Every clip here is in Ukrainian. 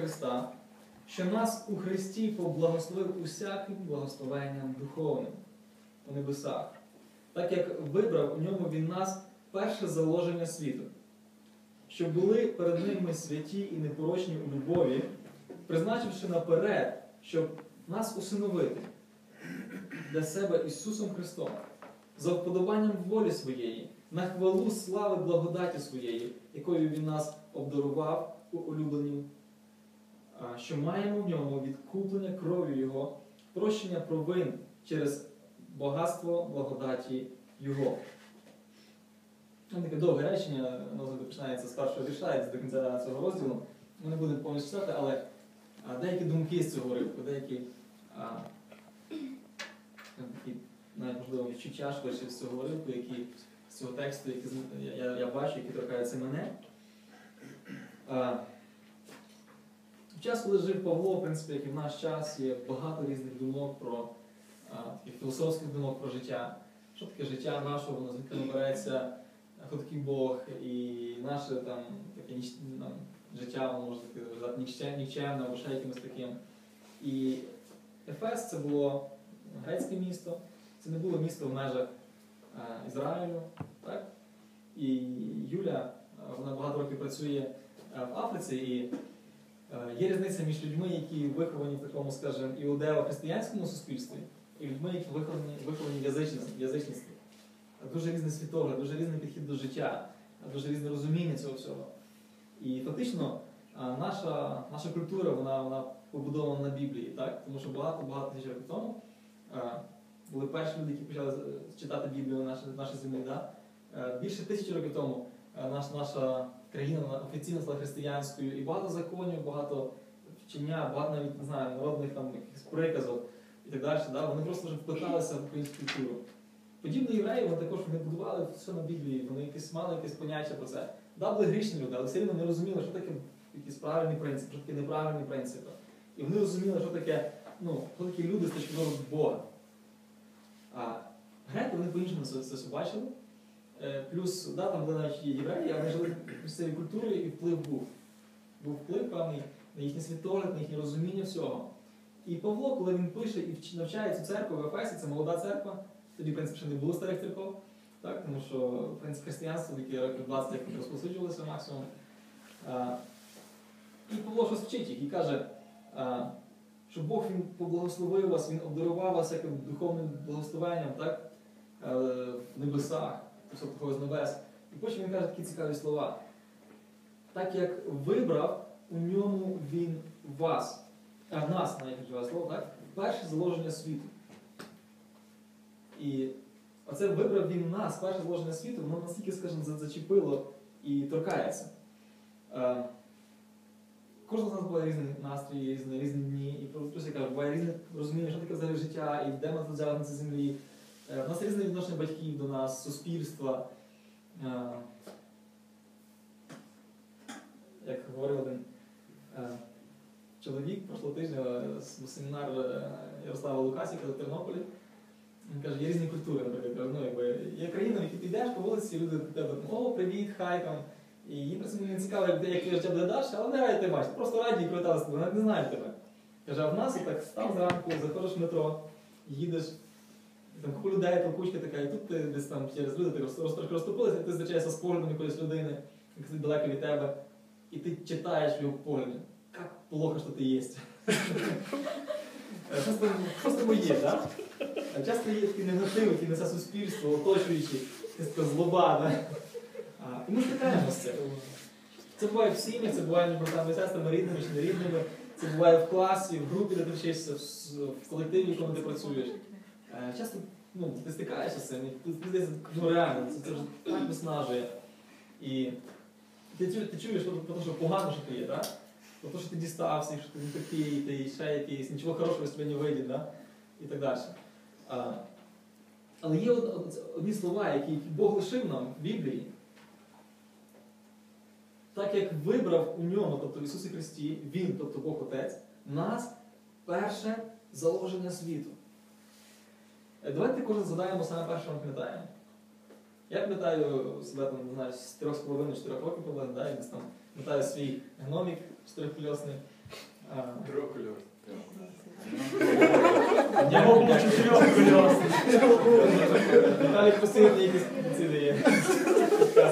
Христа, що нас у Христі поблагословив усяким благословенням духовним у небесах, так як вибрав у ньому Він нас перше заложення світу, щоб були перед ним ми святі і непорочні у любові, призначивши наперед, щоб нас усиновити для себе Ісусом Христом, за вподобанням волі своєї, на хвалу слави благодаті своєї, якою Він нас обдарував у улюбленні, а, що маємо в ньому відкуплення кров'ю Його, прощення провин через багатство благодаті Його. Таке довге речення, воно починається з першого і до кінця цього розділу. Ми не будемо повністю читати, але деякі думки з цього уривку, деякі такі, навіть можливо відчуття швидше з цього уривку, які з цього тексту, які я, я, я бачу, які торкаються мене. А, в час, коли жив Павло, в принципі, як і в наш час, є багато різних думок про а, таких філософських думок про життя. Що таке життя наше, воно звідки воно береться, хто такий Бог, і наше там таке там, життя, воно може таке нікчемне або ще якимось таким. І Ефес це було грецьке місто, це не було місто в межах е, Ізраїлю. Так? І Юля, е, вона багато років працює е, в Африці, і є різниця між людьми, які виховані в такому, скажімо, іудео-християнському суспільстві, і людьми, які виховані, виховані в язичництві. Дуже різний світогляд, дуже різний підхід до життя, дуже різне розуміння цього всього. І фактично наша, наша культура вона, вона побудована на Біблії, так? тому що багато-багато тисяч років тому були перші люди, які почали читати Біблію на нашій, землі. Да? Е, Більше тисячі років тому е, наш, наша країна офіційно стала християнською, і багато законів, багато вчення, багато навіть не знаю, народних там якихось приказів і так далі. Да? Вони просто вже впиталися в українську культуру. Подібно євреї, вони також вони будували все на Біблії, вони якісь мали якесь поняття про це. Да, були грішні люди, але все рівно не розуміли, що таке якийсь правильний принцип, що таке неправильний принцип. І вони розуміли, що таке, ну, хто такі люди з точки зору Бога. А греки вони по-іншому це все бачили. Е, Плюс, да, там були навіть євреї, але жили місцевій культурі і вплив був. Був вплив певний на їхній світогляд, на їхнє розуміння всього. І Павло, коли він пише і вч- навчає цю церкву в Ефесі, це молода церква, тоді, в принципі, ще не було старих церков, так? тому що в принципі, християнство такі років 20 як розповсюджувалося максимум. А, і Павло щось вчить їх і каже, а, що Бог він поблагословив вас, Він обдарував вас яким духовним благословенням так? е, в небесах, тобто з небес. І потім він каже такі цікаві слова. Так як вибрав у ньому він вас, а нас навіть слово, так? перше заложення світу. І оце вибрав він нас, перше заложення світу, воно настільки, скажімо, зачепило і торкається. Е, Кожного з нас буває різний настрій, різні, різні дні, і плюс я кажу, буває різне розуміння, що таке взагалі життя, і де ми тут на цій землі. Е, У нас різне відношення батьків до нас, суспільства. Е, Як говорив один е, чоловік прошлого тижня семінар Ярослава Лукасіка в Тернополі. Він каже, є різні культури, наприклад. Ну, якби, є країни, в які ти йдеш по вулиці, люди до тебе о, привіт, хай там. І їм не цікаво, як, твоє життя буде далі, але не раді тебе бачити. Просто раді і привітали з не знають тебе. Каже, а в нас так став зранку, заходиш в метро, їдеш, там купу людей, толкучка така, і тут ти десь там через люди ти розступилися, ти зустрічаєшся з поглядом якоїсь людини, яка далеко від тебе, і ти читаєш в його погляді, як плохо, що ти єсть. Е, Просто, моє, так? А часто є такий негатив, який несе суспільство, оточуючи, така злоба, і ми стикаємося з цим. Це буває в сім'ях, це буває між братами і сестрами, рідними чи нерідними, це буває в класі, в групі, де ти вчишся, в колективі, в якому ти працюєш. Е, Часто ну, ти стикаєшся з цим, ти, ну реально, це, це вже так виснажує. І ти, ти чуєш про те, що погано, що ти є, так? Про те, що ти дістався, що ти не такий, ти ще якийсь, нічого хорошого з тебе не вийде, да? і так далі. А, але є од- од- одні слова, які Бог лишив нам в Біблії, так як вибрав у ньому, тобто в Ісусі Христі, Він, тобто Бог Отець, нас перше заложення світу. Е, Давайте кожен згадаємо саме перше, що ми пам'ятаємо. Я пам'ятаю себе там, не знаю, з 3,5-4 років приблизно, да, десь там пам'ятаю свій гномік чотирьохкольосний. А, Трьохкольор. Я мог бути чотирьохкольосний. Віталік постійно мені якісь ці дає.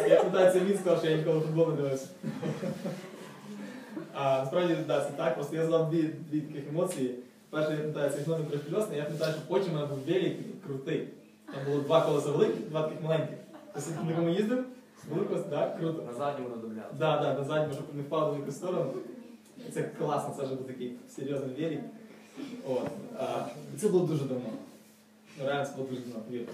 Я пам'ятаю, це він сказав, що я ніколи футбол не дивився. А насправді, да, це так, просто я дві, дві таких емоції. Перше, я пам'ятаю, це гномік трьохкольосний, я пам'ятаю, що потім мене був велик крутий. Там було два колеса великі, два таких маленьких. Тобто на кому їздив, великось, так, круто. На задньому надивляли. Да, да, на задньому, щоб не впав в яку сторону. Це класно, це вже був такий серйозний велик. От. А, це було дуже давно. Ну, реально, це було дуже давно, повірте.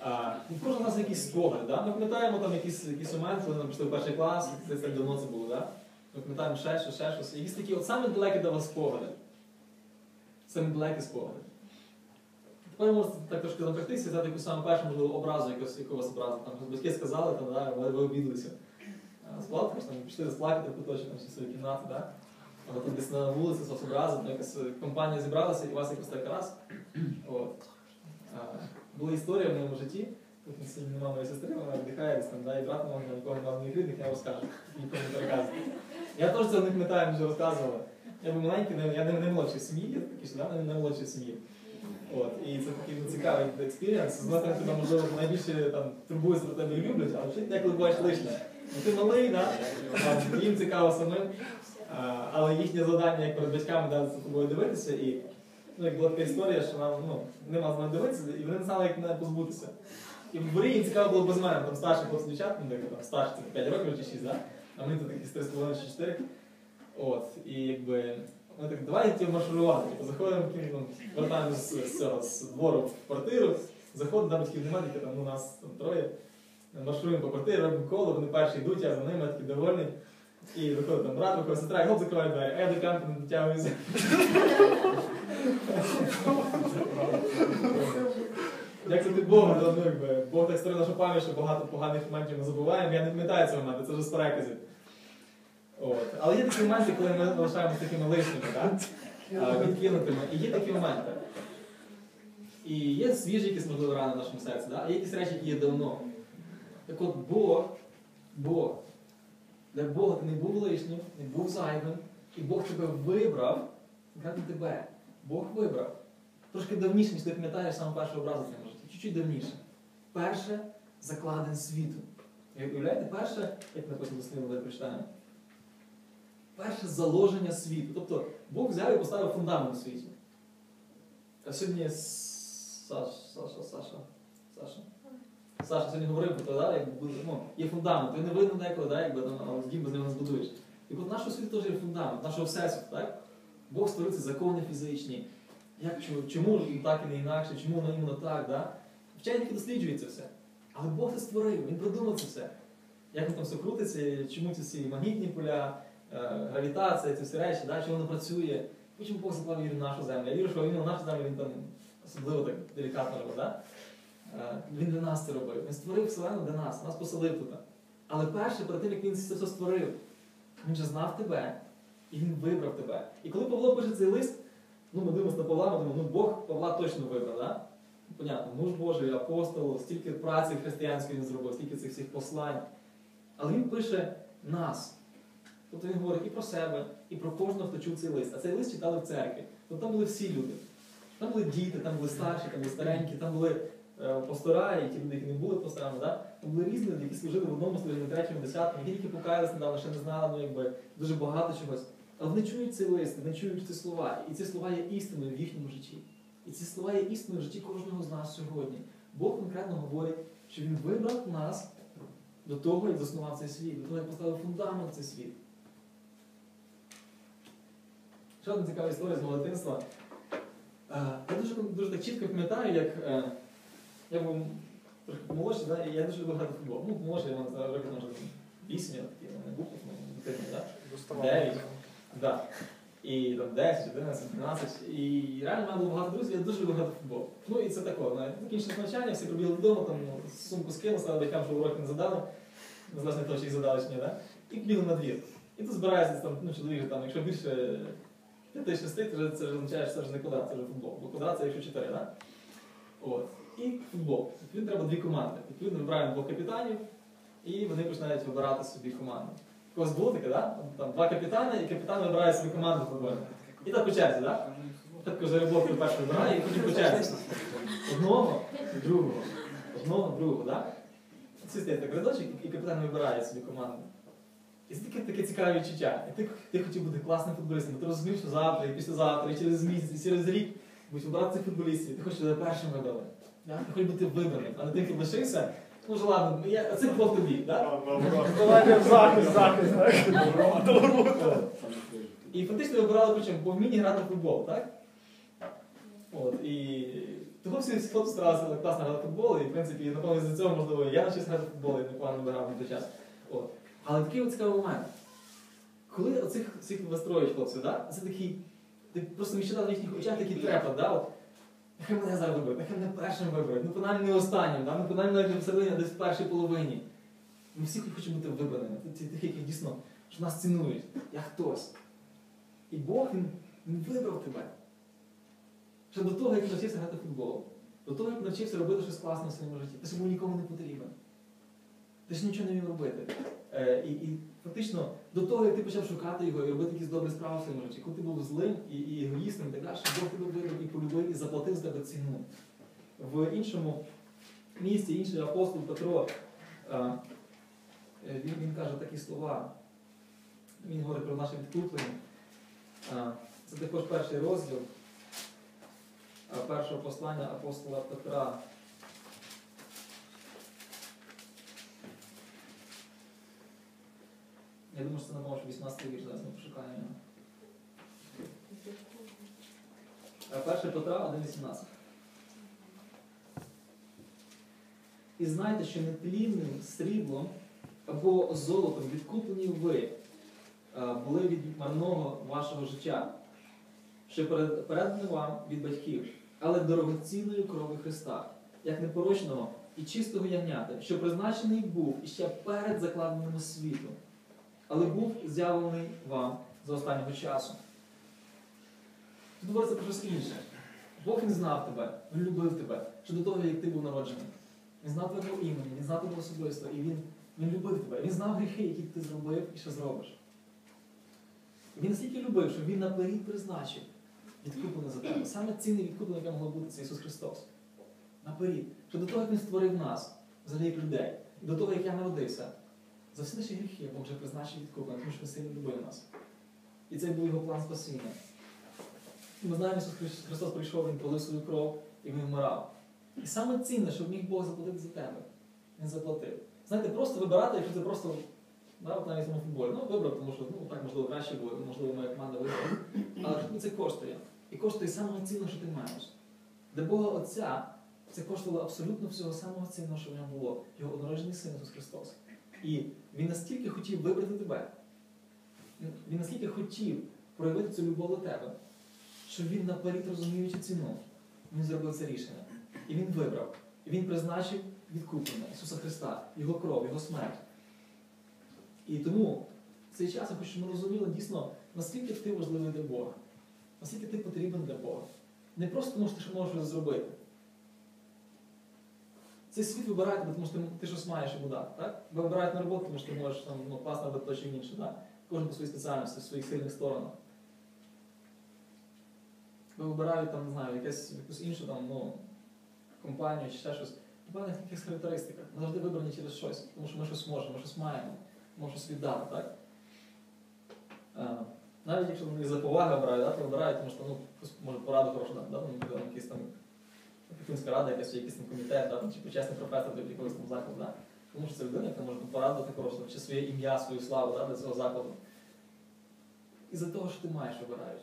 А, ну, кожен у нас якісь спогади, да? Ми пам'ятаємо там якийсь, якийсь момент, коли ми пішли в перший клас, це так давно це було, да? Ми пам'ятаємо ще щось, ще щось. Якісь такі, от саме далекі до вас спогади. Саме далекі спогади. Тепер можете так трошки напрягтися, взяти якусь саме першу, можливо, образу, якусь, яку вас образу. Там батьки сказали, там, да, ви, ви обідалися. Сплатку, там пішли розплакати в куточок там, чи свої кімнати, да? або там десь на вулиці вас образу, там якась е, компанія зібралася і вас якось так раз. От. А, була історія в моєму житті, тут нема моєї сестри, вона віддихає десь там, да, і брат мого нікого не мав ні рідних, я розкажу, нікому не переказую. Я теж це не пам'ятаю, вже розказувала. Я був маленький, я не, молодший сім'ї, я такий, що да, не, молодший сім'ї. От, і це такий ну, цікавий експірієнс. З тебе, можливо, найбільше там, турбуються про тебе і люблять, але вчить деколи буваєш лишнє. Ну, ти малий, да? там, їм цікаво самим, а, але їхнє завдання, як перед батьками, да, за тобою дивитися. І ну, як була така історія, що нам ну, нема з мене дивитися, і вони не знали, як мене позбутися. І в дворі їм цікаво було без мене, там старші хлопці дівчат, ну, там старші, це 5 років чи 6, да? а мені тут такі 3,5 чи 4. От, і якби ми так, давай ті маршрувати. Типу, заходимо, ну, вертаємо з, з, з двору в квартиру, заходимо, там батьків немає, тільки там у нас там троє. Маршруємо по квартирі, робимо коло, вони перші йдуть, я за ними, я такий довольний. І виходить там брат, виходить сестра, і гоп закриває двері, а я до кампі не дотягуюся. Як це ти Бога, то, ну, якби, Бог так створив нашу пам'ять, що багато поганих моментів ми забуваємо, я не пам'ятаю цього моменту, це вже з переказів. От. Але є такі моменти, коли ми залишаємося такими лишніми, так? Відкинутими. І є такі моменти. І є свіжі якісь, можливо, рани в нашому серці, да? а є якісь речі, які є давно. Так от Бог, Бог, для Бога ти не був лишнім, не був зайвим, і Бог тебе вибрав, конкретно тебе. Бог вибрав. Трошки давніше, ніж ти пам'ятаєш саме перший образ в житті. Чуть-чуть давніше. Перше закладен світу. І Уявляєте, перше, як написано дослівно, давайте прочитаємо. Перше заложення світу. Тобто Бог взяв і поставив фундамент у світі. А сьогодні Саша, Саша, Саша, Саша. Саша сьогодні говорив про те, да, як ну, є фундамент, він не видно деколи, да, якби, але дім без нього не збудуєш. І от нашого світу теж є фундамент, нашого всесвіту, так? Бог створив ці закони фізичні. Як, чому, чому так і не інакше, чому воно іменно так, да? Вчені досліджують це все. Але Бог це створив, він придумав це все. Як воно там все крутиться, чому ці всі магнітні поля, гравітація, ці всі речі, да, чому воно працює. Потім Бог заклав віру в нашу землю. Я вірю, що він на нашу землю він там особливо так делікатно робив. Да? Е, Він для нас це робив. Він створив вселену для нас, нас посадив туди. Але перше, перед тим, як він це все створив, він же знав тебе, і він вибрав тебе. І коли Павло пише цей лист, ну ми дивимося на Павла, ми думаємо, ну Бог Павла точно вибрав, да? Понятно, муж Божий, апостол, стільки праці християнської він зробив, стільки цих всіх послань. Але він пише нас. Тобто він говорить і про себе, і про кожного, хто чув цей лист. А цей лист читали в церкві. Тобто там були всі люди. Там були діти, там були старші, там були старенькі, там були е, пастора, і ті люди, які не були пасторами, да? там були різні люди, які служили в одному служінні, в третьому, десятому, які тільки покаялися недавно, ще не знали, ну якби дуже багато чогось. Але вони чують цей лист, вони чують ці слова. І ці слова є істиною в їхньому житті. І ці слова є істиною в житті кожного з нас сьогодні. Бог конкретно говорить, що Він вибрав нас до того, як заснував цей світ, до того, як поставив фундамент цей світ. Ще одна цікава історія з мого дитинства. Е, Я дуже, дуже так чітко пам'ятаю, як е, я був трохи молодший, да, і я дуже любив грати в футбол. Ну, молодший, я мав років може 8, я такий, не був, дитина, да? Дев'ять. Да. І там 10, 11, 12. І реально в мене було багато друзів, я дуже любив грати в футбол. Ну і це тако, закінчилось навчання, всі прибігли додому, там ну, сумку скинули, сказали батькам, що уроки не задали. Незалежно від того, чи їх задали чи ні, да? І бігли на двір. І тут збирається там, ну, чоловік, там, якщо більше 5-6, то вже це вже означає, що це вже не квадрат, це вже футбол. Бо квадрат це якщо 4, да? От. і футбол. Відповідно, треба дві команди. Відповідно, вибираємо двох капітанів, і вони починають вибирати собі команду. У когось було таке, да? Там два капітани, і капітан вибирає собі команду футбольну. І так по черзі, так? Так жеребок ти перший вибирає, і потім по черзі. Одного, другого, одного, другого, так? Всі стоять так рядочок, і капітан вибирає собі команду. І це таке, таке цікаве відчуття. І ти, ти хотів бути класним футболістом, ти розумієш, що завтра, і післязавтра, і через місяць, і через рік будуть вибирати цих футболістів, і ти хочеш бути першим вибрали. Ти хочеш бути вибраним, а не тим, хто лишився. Ну вже ладно, я, а це футбол тобі, так? Давайте в захист, захист, так? І фактично вибирали причому по вмінні грати в футбол, так? От, і того всі хлопці старалися класно грати в футбол, і в принципі, напевно, з цього можливо, я навчився грати в футбол і непогано грав на той час. От. Але такий от цікавий момент. Коли оцих всіх вистроюють хлопців, да? це такий, ти просто відчитав в їхніх очах такий трепет, да? От, нехай мене зараз виберуть, нехай мене першим виберуть, ну принаймні не останнім, да? ну принаймні навіть всередині, а десь в першій половині. Ми всі хочемо бути вибраними. Ці такі, які дійсно, що нас цінують. Я хтось. І Бог він, він вибрав тебе. Ще до того, як навчився грати футбол, до того, як навчився робити щось класне в своєму житті, ти йому нікому не потрібен. Ти ж нічого не вмів робити. Е, і, і фактично до того, як ти почав шукати його і робити якісь добрі справи в своєму житті, коли ти був злим і, і егоїстом, і так далі, Бог тебе вибрав і полюбив і заплатив за тебе ціну. В іншому місці інший апостол Петро, е, е, він, він каже такі слова. Він говорить про наше відкуплення. Е, Це також перший розділ е, першого послання апостола Петра. Я думаю, що це напевно, що 18 вірш, зараз ми пошукаємо його. Е, Перше Петра 1.18. І знайте, що нетлінним сріблом або золотом відкуплені ви е, були від марного вашого життя, що перед- передане вам від батьків, але дорогоцінною крові Христа, як непорочного і чистого ягнята, що призначений був іще перед закладеним світу, але був з'явлений вам за останнього часу. Тут говориться про щось інше. Бог він знав тебе, він любив тебе, ще до того, як ти був народжений. Він знав твого імені, він знав тебе особисто, і він, він любив тебе. Він знав гріхи, які ти зробив і що зробиш. Він настільки любив, що він наперед призначив відкуплення за тебе. Саме цінне відкуплення, яке могло бути, це Ісус Христос. Наперед. Що до того, як Він створив нас, взагалі як людей, і до того, як я народився, за всі наші гріхи Бог вже призначив відкуплення, тому що сильно любив нас. І це був його план спасіння. Ми знаємо, Хри- Христос прийшов, Він полив свою кров і Він вмирав. І саме цінне, що міг Бог заплатити за тебе. Він заплатив. Знаєте, просто вибирати, якщо це просто да, навіть в футболі. Ну, вибрав, тому що ну, так можливо краще було, можливо, моя команда виграла. Але тобі це коштує. І коштує самого цінного, що ти маєш. Для Бога Отця це коштувало абсолютно всього самого цінного, що в ньому було. Його однороджений син Ісус Христос. І він настільки хотів вибрати тебе. Він- настільки хотів проявити цю любов до тебе, що він наперед розуміючи ціну, він зробив це рішення. І він вибрав. І він призначив відкуплення Ісуса Христа, Його кров, Його смерть. І тому в цей час я хочу, щоб ми розуміли дійсно, наскільки ти важливий для Бога, наскільки ти потрібен для Бога. Не просто тому, що ти можеш зробити. Цей світ вибирає тебе, тому що ти, ти щось маєш йому дати. Так? Тебе вибирають на роботу, тому що ти можеш там, ну, класно робити то чи інше. Так? Кожен по своїй спеціальності, в своїх сильних сторонах. Ви вибирають там, не знаю, якесь, якусь іншу там, ну, компанію чи ще щось. У певних якихось характеристиках. Ми завжди вибрані через щось, тому що ми щось можемо, ми щось маємо, можемо щось віддати, так? А, навіть якщо вони за поваги обирають, да, то обирають, тому що ну, може пораду хорошу дати, да, якийсь там опікунська рада, якась, якийсь комітет, да, чи почесний професор для якогось там закладу. Да? Тому що це людина, яка може пораду дати хорошу, чи своє ім'я, свою славу да, для цього закладу. І за того, що ти маєш, вибирають.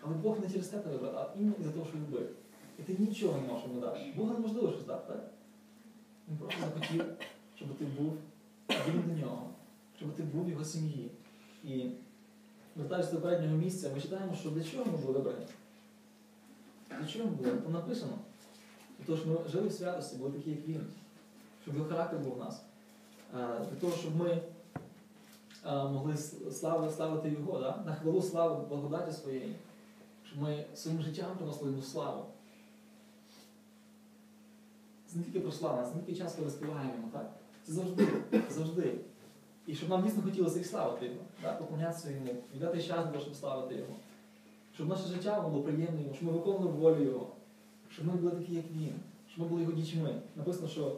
Але Бог не через те тебе вибрав, а іменно із-за того, що любив. І ти нічого не можеш йому дати. Бога неможливо щось дати, так? Він просто захотів, щоб ти був вільний до нього, щоб ти був в його сім'ї. І вертаючись до переднього місця, ми читаємо, що для чого ми були вибрані? Для чого ми були? Там написано. Щоб ми жили в святості, були такі, як він, щоб його характер був в нас. Для того, щоб ми могли слави- славити Його, да? на хвалу славу благодаті своєї, щоб ми своїм життям приносили йому славу. це не тільки про славу, це не тільки час, коли співаємо, так? Це завжди, завжди. І щоб нам дійсно хотілося і славити його, так? поклонятися йому, віддати час щоб славити його. Щоб наше життя було приємне щоб ми виконували волю його, щоб ми були такі, як він, щоб ми були його дітьми. Написано, що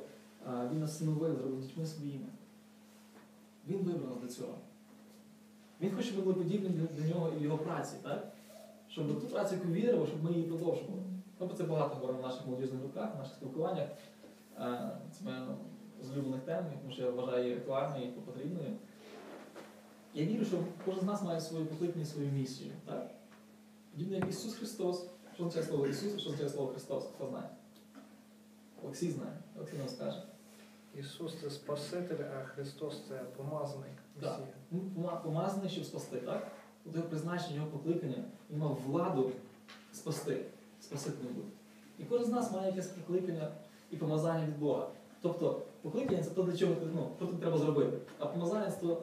він нас синовив, зробив дітьми своїми. Він вибрав нас для цього. Він хоче, щоб ми були подібні до- до нього і його праці, так? Щоб ту працю, яку віримо, щоб ми її продовжували. Про це багато говоримо в наших молодіжних руках, в наших спілкуваннях. Це моя з улюблених тем, тому що я вважаю її актуальною і потрібною. Я вірю, що кожен з нас має свою покликання, свою місію. Так? Подібно як Ісус Христос. Що означає слово Ісус, що означає слово Христос? Хто знає? Олексій знає. Олексій нам скаже. Ісус це Спаситель, а Христос це помазаник. Так. Пома- помазаний, щоб спасти, так? От його призначення, його покликання, він мав владу спасти, спасителем бути. І кожен з нас має якесь покликання і помазання від Бога. Тобто, покликання це то, для чого ти, ну, що тобі треба зробити. А помазання це то,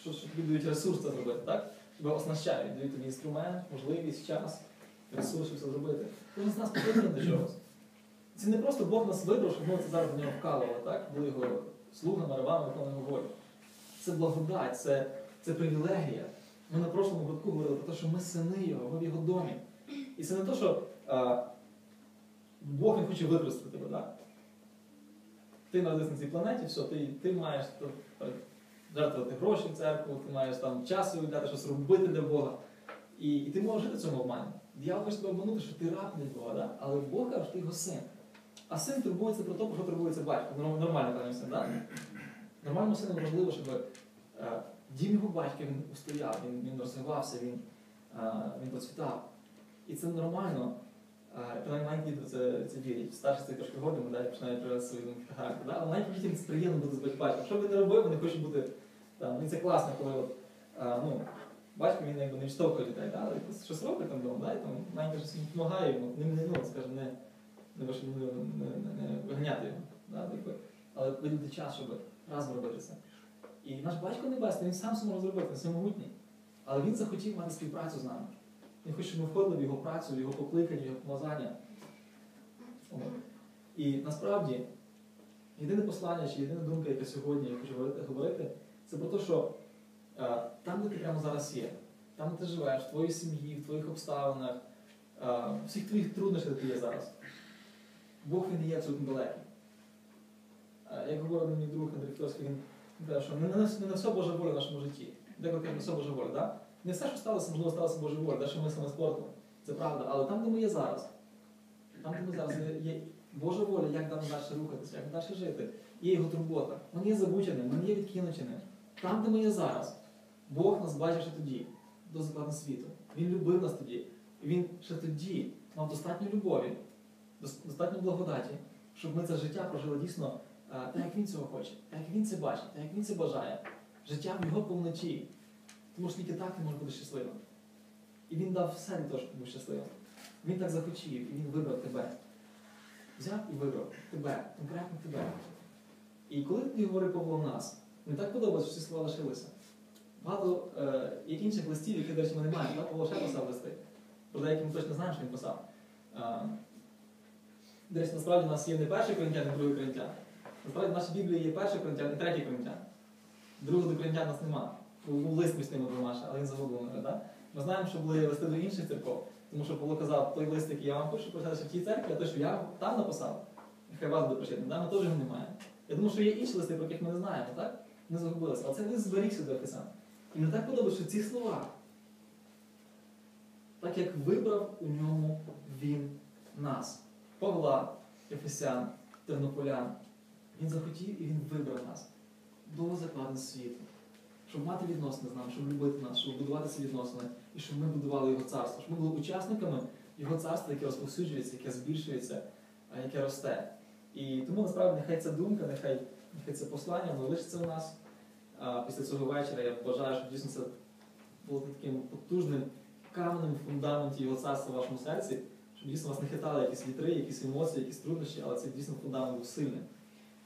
що, що тобі дають ресурс це зробити, так? Тебе оснащають, дають тобі інструмент, можливість, час, це зробити. Кожен з нас покликаний до чогось. Це не просто Бог нас вибрав, щоб ми це зараз до нього вкалували, так? Були його слугами, рабами, виконували його волю. Це благодать, це, це привілегія. Ми на прошлому гуртку говорили про те, що ми сини його, ми в його домі. І це не те, що а, Бог не хоче використати тебе, так? Ти народився на цій планеті, все, ти, ти маєш то, жертвувати гроші в церкву, ти маєш там часу віддати, щось робити для Бога. І, і ти можеш жити в цьому обмані. Діявол хоче тебе обманути, що ти раб для Бога, да? але Бог каже, що ти його син. А син турбується про те, про що турбується батько. Нормально кажемо син, так? Нормальному сину важливо, щоб е, дім його батька він устояв, він, він розвивався, він, е, він процвітав. І це нормально. Е, Принаймні маленькі діти це, це вірять. Старші це трошки годимо, далі починають проявляти свою характер. Да? Але маленьким дітям це приємно бути з батьком. Що б не робив, вони хочуть бути там. І це класно, коли от, ну, батько він якби не відштовхує дітей, да? щось робить там вдома, да? і там маленька щось допомагає йому, не, не, ну, скажімо, не, не, не, не, не, виганяти його. Да? Але виділити час, щоб разом робити це. І наш батько небесний, він сам може зробити, він самогутній. Але він захотів мати співпрацю з нами. Він хоче, щоб ми входили в його працю, в його покликання, в його помазання. І насправді єдине послання чи єдина думка, яка сьогодні я хочу говорити, говорити це про те, що там, де ти прямо зараз є, там, де ти живеш, в твоїй сім'ї, в твоїх обставинах, е, всіх твоїх труднощах, де ти є зараз, Бог він не є абсолютно далекий. Е, Як говорив мій друг Андрій Флорський, він каже, що не на, не на все Божа воля в нашому житті. Деколи каже, не все Божа воля. Да? Не все, що сталося, можливо, сталося Божа воля, те, що ми саме спортом. Це правда. Але там, де ми є зараз, там, де ми зараз є, Божа воля, як нам далі рухатися, як далі жити, є його турбота. Не є забучені, ми є відкинучені. Там, де ми є зараз, Бог нас бачив ще тоді, до закладу світу. Він любив нас тоді. Він ще тоді мав достатньо любові, достатньо благодаті, щоб ми це життя прожили дійсно е, так, як він цього хоче, так як він це бачить, так як він це бажає. Життя в його повноті. Тому що тільки так ти можеш бути щасливим. І він дав все для того, щоб був щасливим. Він так захотів, і він вибрав тебе. Взяв і вибрав тебе, конкретно тебе. І коли ти говорив Павло нас, мені так подобається, що ці слова лишилися. Багато е, є інших листів, які, до речі, ми не маємо. Павло ще писав листи. Про деякі ми точно знаємо, що він писав. Е, до речі, насправді у нас є не перший коринтян, а другий коринтян. Насправді в нашій Біблії є перший коринтян і третій коринтян. Другого до коринтян у нас нема. Був лист між тими двома, але він загублений. Да? Ми знаємо, що були листи до інших церков. Тому що Павло казав, той лист, який я вам пишу, прочитати в тій церкві, а той, що я там написав, нехай вас буде прочитано. Да? Ми теж його немає. Я думаю, що є інші листи, про яких ми не знаємо, так? Не загубилися. Але цей лист зберігся до Ефесан. І мені так подобається, ці слова, так як вибрав у ньому він нас. Павла, Ефесян, Тернополян. Він захотів і він вибрав нас до закладу світу. Щоб мати відносини з нами, щоб любити нас, щоб будувати ці відносини, і щоб ми будували його царство, щоб ми були учасниками його царства, яке розповсюджується, яке збільшується, яке росте. І тому насправді нехай ця думка, нехай, нехай це послання, воно лишиться у нас. Після цього вечора я бажаю, щоб дійсно це було таким потужним каменем в фундаменті його царства в вашому серці, щоб дійсно вас не хитали якісь вітри, якісь емоції, якісь труднощі, але це дійсно фундамент був сильний.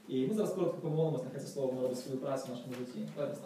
І ми зараз коротко помолимося, нехай це слово робить свою працю в нашому житті. Давайте.